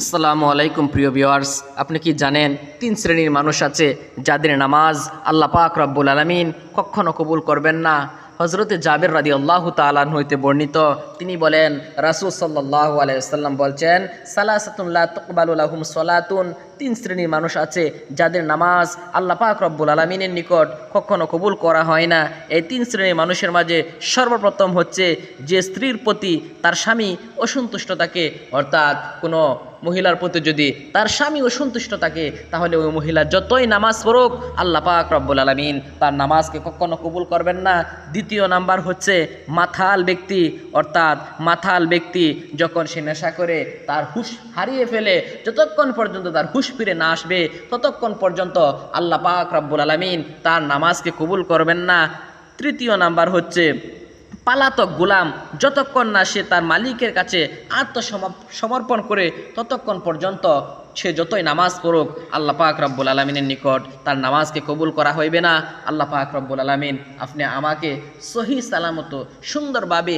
আসসালামু আলাইকুম, প্রিয় ভিউয়ার্স। আপনি কি জানেন, তিন শ্রেণির মানুষ আছে যাদের নামাজ আল্লাহ পাক রব্বুল আলমিন কখনো কবুল করবেন না। হজরতে জাবের রাদি আল্লাহ তালান হইতে বর্ণিত, তিনি বলেন, রাসুল সাল্লাহ আলাইসাল্লাম বলছেন সালাসাতুল্লাহ তকবালুলাহুম সলাতুন। তিন শ্রেণির মানুষ আছে যাদের নামাজ আল্লাহ পাক রব্বুল আলমিনের নিকট কখনো কবুল করা হয় না। এই তিন শ্রেণির মানুষের মাঝে সর্বপ্রথম হচ্ছে যে স্ত্রীর প্রতি তার স্বামী অসন্তুষ্ট থাকে অর্থাৎ কোনো মহিলার প্রতি যদি তার স্বামী অসন্তুষ্ট থাকে, তাহলে ওই মহিলা যতই নামাজ পড়ুক, আল্লাহ পাক রব্বুল আলমিন তার নামাজকে কখনো কবুল করবেন না। দ্বিতীয় নাম্বার হচ্ছে মাথাল ব্যক্তি, অর্থাৎ মাথাল ব্যক্তি যখন সে নেশা করে, তার হুশ হারিয়ে ফেলে, যতক্ষণ পর্যন্ত তার হুশ ফিরে না আসবে, ততক্ষণ পর্যন্ত আল্লাহ পাক রব্বুল আলমিন তার নামাজকে কবুল করবেন না। তৃতীয় নাম্বার হচ্ছে পালাতক গোলাম, যতক্ষণ না সে তার মালিকের কাছে আত্মসমর্পণ করে, ততক্ষণ পর্যন্ত সে যতই নামাজ পড়ুক, আল্লাহ পাক রব্বুল আলমিনের নিকট তার নামাজকে কবুল করা হইবে না। আল্লাহ পাক রব্বুল আলমিন আপনি আমাকে সহি সালামত সুন্দরভাবে